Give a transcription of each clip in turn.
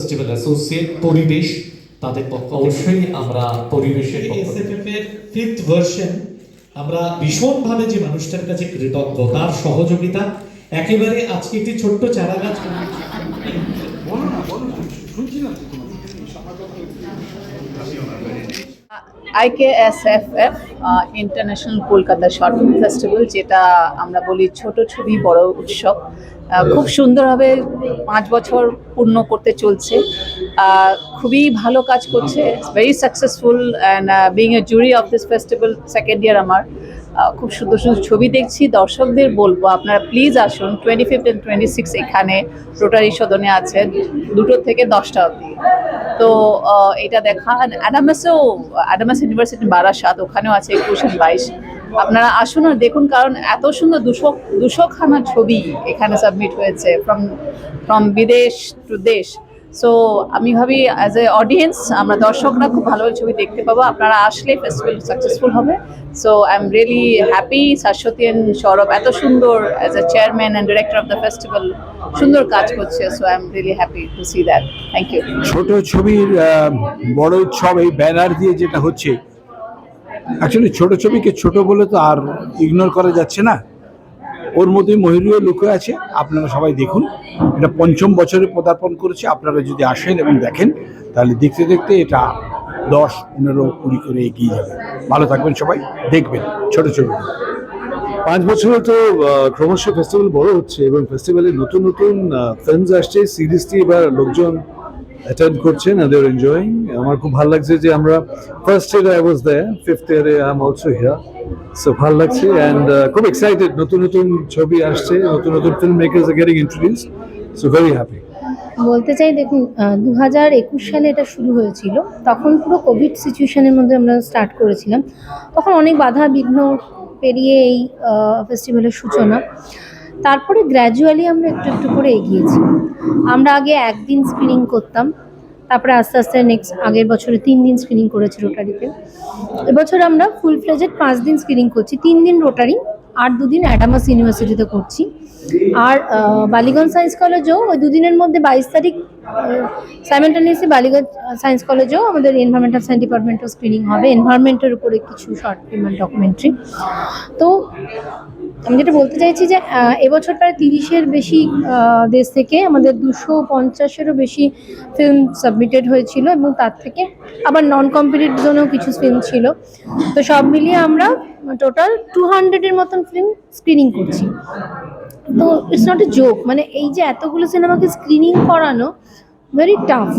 Festival associate পরিবেশ তাদের পক্ষ অবশ্যই আমরা পরিবেশের এসএফএফ ফিফথ ভার্সন আমরা ভীষণভাবে যে মানুষটার কাছে কৃতজ্ঞ তার সহযোগিতা একেবারে আজকে একটি ছোট্ট চারা গাছ IKSFF international Kolkata short film festival যেটা আমরা বলি ছোট ছবি বড় উৎসব। খুব সুন্দরভাবে পাঁচ বছর পূর্ণ করতে চলছে। খুবই ভালো কাজ করছে। Very successful and being a jury of this festival second year আমার। খুব সুন্দর সুন্দর ছবি দেখছি। দর্শকদের বলব, আপনারা প্লিজ আসুন। Twenty fifth and twenty six এখানে রোটারি সদনে আছে দুটো থেকে দশটা অবধি। তো এটা দেখা। অ্যাডামাসেও অ্যাডামাস ইউনিভার্সিটি বারাসাত ওখানেও আছে একুশ বাইশ। আপনারা আসুন আর দেখুন, কারণ এত সুন্দর দুশো দুশোখানা ছবি এখানে সাবমিট হয়েছে ফ্রম ফ্রম বিদেশ টু দেশ। সো আমি ভাবি অ্যাজ এ অডিয়েন্স আমরা দর্শকরা খুব ভালো ছবি দেখতে পাবো। আপনারা আসলে ফেস্টিভ্যাল সাকসেসফুল হবে। So I am really happy Shashwati and Sourav এত সুন্দর as a chairman and director of the festival সুন্দর কাজ করছে। So I am really happy to see that thank you ছোট ছবির বড় উৎসব এই ব্যানার দিয়ে যেটা হচ্ছে অ্যাকচুয়ালি ছোট ছবিকে ছোট বলে তো আর ইগনোর করা যাচ্ছে না। ওর মধ্যে ময়ূরীয় লুকে আছে। আপনারা সবাই দেখুন। এটা পঞ্চম বছরে পদার্পণ করেছে। আপনারা যদি আসেন এবং দেখেন, তাহলে দেখতে দেখতে এটা দশ, পনেরো, কুড়ি করে এগিয়ে যাবে। ভালো থাকবেন সবাই। দেখবেন ছোট ছবি। পাঁচ বছরে তো ক্রমশ ফেস্টিভ্যাল বড় হচ্ছে এবং ফেস্টিভ্যালে নতুন নতুন ফিল্মস আসছে। সিরিজটি এবার লোকজন অ্যাটেন্ড করছেন দেওয়ার এনজয়িং আমার খুব ভালো লাগছে যে আমরা ফার্স্ট ইয়ারে আই ওয়াজ দেয়ার ফিফথ ইয়ারে I am also here so ভালো লাগছে অ্যান্ড খুব এক্সাইটেড নতুন নতুন ছবি আসছে, নতুন নতুন film makers are getting introduce so very happy বলতে চাই দেখুন দু হাজার একুশ সালে এটা শুরু হয়েছিল। তখন পুরো কোভিড সিচুয়েশনের মধ্যে আমরা স্টার্ট করেছিলাম। তখন অনেক বাধা বিঘ্ন পেরিয়ে এই ফেস্টিভ্যালের সূচনা। তারপরে গ্র্যাজুয়ালি আমরা একটু একটু করে এগিয়েছি। আমরা আগে একদিন স্ক্রিনিং করতাম, তারপরে আস্তে আস্তে নেক্সট আগের বছরে তিন দিন স্ক্রিনিং করেছি রোটারিতে। এবছর আমরা ফুল ফ্লেজেড পাঁচ দিন স্ক্রিনিং করছি, তিন দিন রোটারি, আর দুদিন অ্যাডামাস ইউনিভার্সিটিতে করছি। আর বালিগঞ্জ সায়েন্স কলেজেও ওই দুদিনের মধ্যে বাইশ তারিখ সাইমেন্টানিয়াসলি বালিগঞ্জ সায়েন্স কলেজেও আমাদের এনভায়রনমেন্টাল সায়েন্স ডিপার্টমেন্টও স্ক্রিনিং হবে। এনভায়রনমেন্টের উপরে কিছু শর্ট ফিল্ম ডকুমেন্টারি তো আমি যেটা বলতে চাইছি যে এবছর প্রায় তিরিশের বেশি দেশ থেকে আমাদের দুশো পঞ্চাশেরও বেশি ফিল্ম সাবমিটেড হয়েছিল এবং তার থেকে আবার নন কম্পিটিভ জোনেও কিছু ফিল্ম ছিল। তো সব মিলিয়ে আমরা টোটাল টু হান্ড্রেডের মতন ফিল্ম স্ক্রিনিং করছি। তো ইটস নট এ জোক মানে এই যে এতগুলো সিনেমাকে স্ক্রিনিং করানো very tough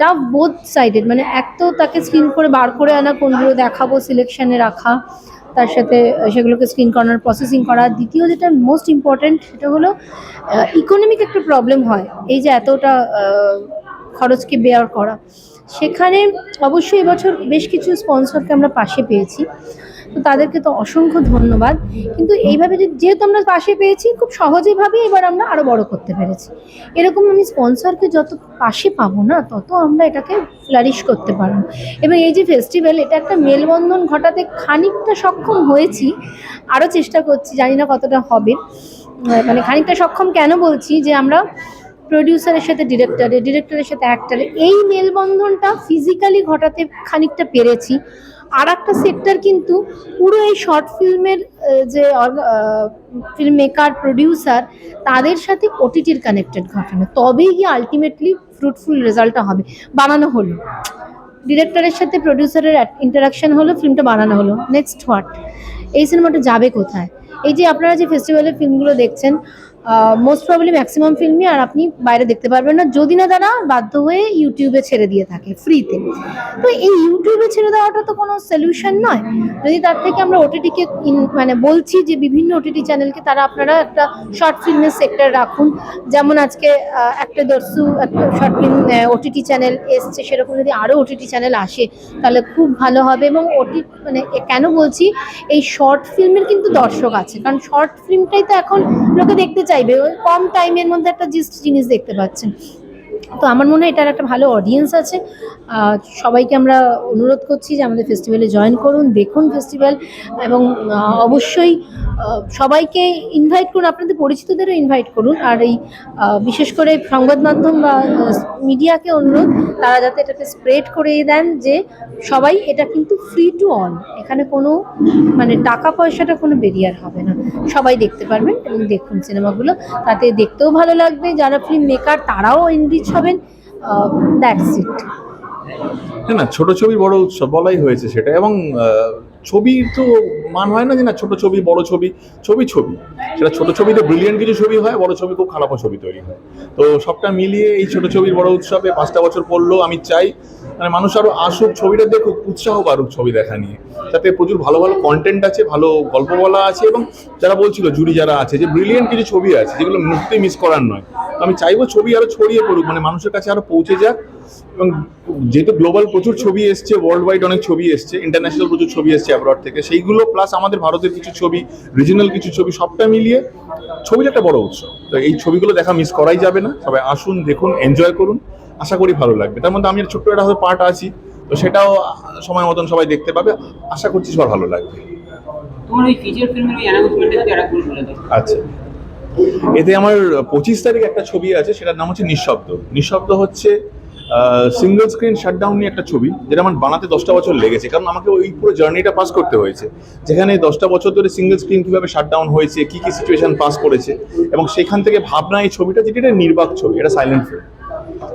tough both sided মানে এক তো তাকে স্ক্রিন করে বার করে আনা, কোনগুলো দেখাবো সিলেকশানে রাখা। তার সাথে সেগুলোকে স্ক্রিন কর্নার প্রসেসিং করা। দ্বিতীয় যেটা মোস্ট ইম্পর্ট্যান্ট সেটা হলো ইকোনমিক একটা প্রবলেম হয়, এই যে এতটা খরচকে বেয়ার করা। সেখানে অবশ্যই এবছর বেশ কিছু স্পন্সরকে আমরা পাশে পেয়েছি। তো তাদেরকে তো অসংখ্য ধন্যবাদ। কিন্তু এইভাবে যেহেতু আমরা পাশে পেয়েছি, খুব সহজেভাবে এবার আমরা আরও বড় করতে পেরেছি। এরকম আমি স্পন্সরকে যত পাশে পাবো না, তত আমরা এটাকে ফ্লারিশ করতে পারব। এবং এই যে ফেস্টিভ্যাল এটা একটা মেলবন্ধন ঘটাতে খানিকটা সক্ষম হয়েছি। আরও চেষ্টা করছি, জানি না কতটা হবে। মানে খানিকটা সক্ষম কেন বলছি যে আমরা প্রডিউসারের সাথে ডিরেক্টরের ডিরেক্টরের সাথে অ্যাক্টারে এই মেলবন্ধনটা ফিজিক্যালি ঘটাতে খানিকটা পেরেছি। আর একটা সেক্টর কিন্তু পুরো এই শর্ট ফিল্মের যে ফিল্ম মেকার প্রডিউসার তাদের সাথে ওটিটির কানেক্টেড ঘটানো। তবেই গিয়ে আলটিমেটলি ফ্রুটফুল রেজাল্টটা হবে। বানানো হলো। ডিরেক্টরের সাথে প্রডিউসারের ইন্টারাকশন হলো ফিল্মটা বানানো হলো। নেক্সট হোয়াট এই সিনেমাটা যাবে কোথায়? এই যে আপনারা যে ফেস্টিভ্যালের ফিল্মগুলো দেখছেন মোস্ট প্রবলি ম্যাক্সিমাম ফিল্মই আর আপনি বাইরে দেখতে পারবেন না। যদি না তারা বাধ্য হয়ে ইউটিউবে ছেড়ে দিয়ে থাকে ফ্রিতে তো এই ইউটিউবে ছেড়ে দেওয়াটা তো কোনো সলিউশন নয়। যদি তার থেকে আমরা ওটিটিকে মানে বলছি যে বিভিন্ন ওটিটি চ্যানেলকে তারা আপনারা একটা শর্ট ফিল্মের সেক্টর রাখুন। যেমন আজকে একটা দর্শু, একটা শর্ট ফিল্ম ওটিটি চ্যানেল এসছে, সেরকম যদি আরও ওটিটি চ্যানেল আসে, তাহলে খুব ভালো হবে। এবং ওটি মানে কেন বলছি, এই শর্ট ফিল্মের কিন্তু দর্শক আছে। কারণ শর্ট ফিল্মটাই তো এখন লোকে দেখতে চাইবে কম টাইমের মধ্যে একটা জিনিস জিনিস দেখতে পাচ্ছেন। তো আমার মনে হয় এটার একটা ভালো অডিয়েন্স আছে। সবাইকে আমরা অনুরোধ করছি যে আমাদের ফেস্টিভ্যালে জয়েন করুন, দেখুন ফেস্টিভ্যাল এবং অবশ্যই সবাইকে ইনভাইট করুন, আপনাদের পরিচিতদেরও ইনভাইট করুন। আর এই বিশেষ করে সংবাদ মাধ্যম বা মিডিয়াকে অনুরোধ, তারা যাতে এটাকে স্প্রেড করে দেন যে সবাই এটা কিন্তু ফ্রি টু অন এখানে কোনো মানে টাকা পয়সাটা কোনো বেরিয়ার হবে না। সবাই দেখতে পারবেন এবং দেখুন সিনেমাগুলো তাতে দেখতেও ভালো লাগবে। যারা ফিল্ম মেকার তারাও এনরিচ হবেন। দ্যাটস ইট না ছোট ছবি বড় উৎসব বলাই হয়েছে সেটা এবং ছবির তো মান হয় না যে না, ছোট ছবি, বড় ছবি ছবি ছবি। সেটা ছোট ছবিতে ব্রিলিয়েন্ট কিছু ছবি হয়, বড় ছবি খুব খারাপও ছবি তৈরি হয়। তো সবটা মিলিয়ে এই ছোট ছবির বড় উৎসবে পাঁচটা বছর পড়ল। আমি চাই মানে মানুষ আরও আসুক, ছবিটা দেখুক, উৎসাহ বাড়ুক ছবি দেখা নিয়ে। যাতে প্রচুর ভালো ভালো কন্টেন্ট আছে, ভালো গল্প বলা আছে এবং যারা বলছিল জুরি যারা আছে, যে ব্রিলিয়েন্ট কিছু ছবি আছে, যেগুলো মুহূর্তে মিস করার নয়। তো আমি চাইব ছবি আরও ছড়িয়ে পড়ুক মানে মানুষের কাছে আরও পৌঁছে যাক এবং যেহেতু গ্লোবাল প্রচুর ছবি এসছে ওয়ার্ল্ড ওয়াইড অনেক ছবি এসছে ইন্টারন্যাশনাল প্রচুর ছবি এসছে অ্যাব্রড থেকে, সেইগুলো প্লাস আমাদের ভারতের কিছু ছবি রিজনাল কিছু ছবি, সবটা মিলিয়ে ছবিটা একটা বড় উৎসব। তো এই ছবিগুলো দেখা মিস করাই যাবে না। সবাই আসুন, দেখুন এনজয় করুন। আশা করি ভালো লাগবে। তার মধ্যে আমি একটা ছোট্ট একটা হয়তো পার্ট আছি তো সেটাও সময় মতন সবাই দেখতে পাবে। আশা করছি সবার ভালো লাগবে। আচ্ছা। এতে আমার পঁচিশ তারিখ একটা ছবি আছে সেটার নাম হচ্ছে নিঃশব্দ। নিঃশব্দ হচ্ছে সিঙ্গেল স্ক্রিন শাটডাউন নিয়ে একটা ছবি যেটা আমার বানাতে দশটা বছর লেগেছে কারণ আমাকে ওই পুরো জার্নিটা পাস করতে হয়েছে। যেখানে দশটা বছর ধরে সিঙ্গেল স্ক্রিন কীভাবে শাটডাউন হয়েছে কী কী সিচুয়েশন পাস করেছে এবং সেখান থেকে ভাবনা এই ছবিটা যেটা এটা নির্বাক ছবি এটা সাইলেন্ট ফিল্ম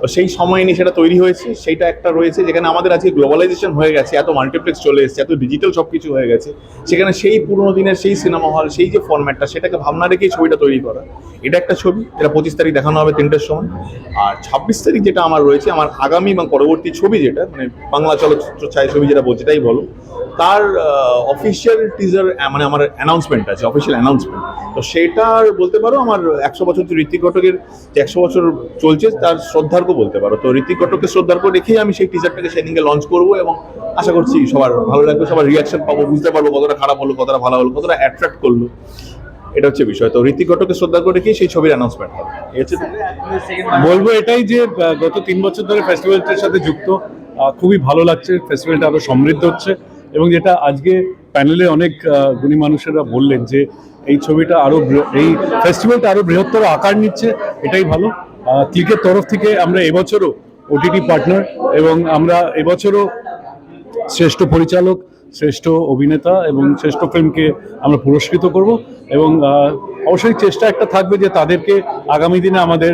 তো সেই সময় নিয়ে সেটা তৈরি হয়েছে, সেইটা একটা রয়েছে যেখানে আমাদের আজকে গ্লোবালাইজেশন হয়ে গেছে, এত মাল্টিপ্লেক্স চলে এসেছে, এত ডিজিটাল সব কিছু হয়ে গেছে। সেখানে সেই পুরোনো দিনের সেই সিনেমা হল সেই যে ফরম্যাটটা সেটাকে ভাবনা রেখেই ছবিটা তৈরি করা। এটা একটা ছবি, এটা পঁচিশ তারিখ দেখানো হবে তিনটের সময়। আর ছাব্বিশ তারিখ যেটা আমার রয়েছে, আমার আগামী এবং পরবর্তী ছবি যেটা মানে বাংলা চলচ্চিত্র ছায়াছবি যেটা বলছে, এটাই বলো। তার অফিসিয়াল টিজার মানে আমার অ্যানাউন্সমেন্ট আছে অফিসিয়াল অ্যানাউন্সমেন্ট তো সেটার বলতে পারো আমার একশো বছর যে ঋত্বিক ঘটকের যে একশো বছর চলছে, তার শ্রদ্ধার্ঘ বলতে পারো। তো ঋত্বিক ঘটককে শ্রদ্ধার্ঘ রেখেই আমি সেই টিজারটাকে সেদিনকে লঞ্চ করব এবং আশা করছি সবার ভালো লাগবে, সবার রিয়াকশন পাবো, বুঝতে পারব কতটা খারাপ হলো, কতটা ভালো হলো, কতটা অ্যাট্রাক্ট করল। এটা হচ্ছে বিষয়। তো ঋত্বিক ঘটককে শ্রদ্ধার্ঘ রেখেই সেই ছবির অ্যানাউন্সমেন্ট হবে। বলব এটাই যে গত তিন বছর ধরে ফেস্টিভ্যালটার সাথে যুক্ত খুবই ভালো লাগছে। ফেস্টিভ্যালটা আরও সমৃদ্ধ হচ্ছে। এবং যেটা আজকে প্যানেলে অনেক গুণী মানুষেরা বললেন যে এই ছবিটা আরও বৃহ- এই ফেস্টিভ্যালটা আরও বৃহত্তর আকার নিচ্ছে, এটাই ভালো। ক্লিকের তরফ থেকে আমরা এবছরও ওটিটি পার্টনার এবং আমরা এবছরও শ্রেষ্ঠ পরিচালক, শ্রেষ্ঠ অভিনেতা এবং শ্রেষ্ঠ ফিল্মকে আমরা পুরস্কৃত করব এবং অবশ্যই চেষ্টা একটা থাকবে যে তাদেরকে আগামী দিনে আমাদের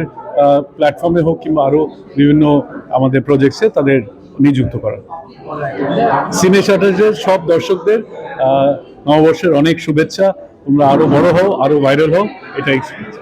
প্ল্যাটফর্মে হোক কিংবা আরও বিভিন্ন আমাদের প্রজেক্টসে তাদের নিযুক্ত করা সিনে শাটার্সের সব দর্শকদের নববর্ষের অনেক শুভেচ্ছা। তোমরা আরও বড় হও, আরও ভাইরাল হও, এটাই শুভেচ্ছা